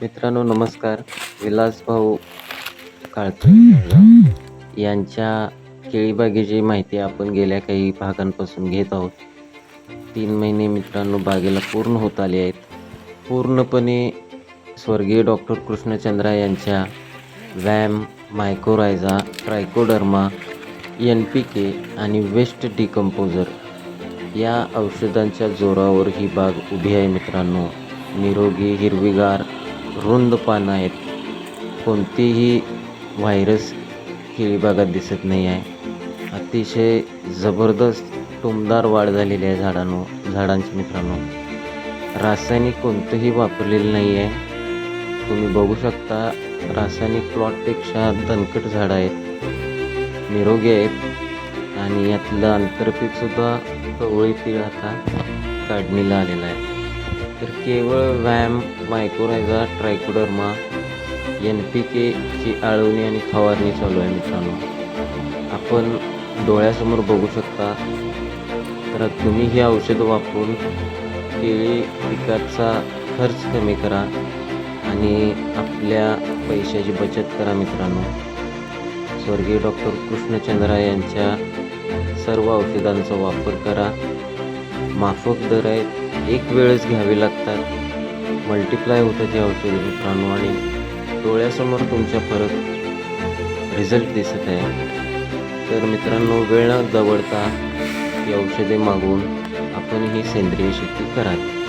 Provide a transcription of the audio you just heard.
मित्रांनो नमस्कार. विलासभाऊ काळकर यांच्या केळीबागेची माहिती आपण गेल्या काही भागांपासून घेत आहोत तीन महिने मित्रांनो बागेला पूर्ण होत आले आहेत. पूर्णपणे स्वर्गीय डॉक्टर कृष्णचंद्रा यांच्या VAM mycorrhiza trichoderma N P K आणि वेस्ट डिकम्पोजर या औषधांच्या जोरावर ही बाग उभी आहे मित्रांनो. निरोगी हिरवीगार रुंद पानं आहेत. कोणतीही व्हायरस केळी बागात दिसत नाही आहे. अतिशय जबरदस्त टुमदार वाढ झालेली आहे झाडांनो झाडांची मित्रांनो. रासायनिक कोणतंही वापरलेलं नाही आहे. तुम्ही बघू शकता रासायनिक प्लॉटपेक्षा दणकट झाडं आहेत. निरोगी आहेत. आणि यातलं आंतरपीकसुद्धा कवळी तीळ आता काढणीला आलेलं आहे. तर केवळ व्यायाम मायक्रोरायझा ट्रायकोडर्मा एन पी केची आळवणी आणि फवारणी चालू आहे मित्रांनो. आपण डोळ्यासमोर बघू शकता. तर तुम्ही ही औषधं वापरून केळी पिकाचा खर्च कमी करा आणि आपल्या पैशाची बचत करा मित्रांनो. स्वर्गीय डॉक्टर कृष्णचंद्रा यांच्या सर्व औषधांचा वापर करा. माफक दर आहेत एक वेळच घ्यावे लागतात. मल्टिप्लाय होतं ते औषध मित्रांनो आणि डोळ्यासमोर तुमच्या फरक रिझल्ट दिसत आहे. तर मित्रांनो वेळ न दवडता ही औषधे मागून आपण ही सेंद्रिय शेती करावी.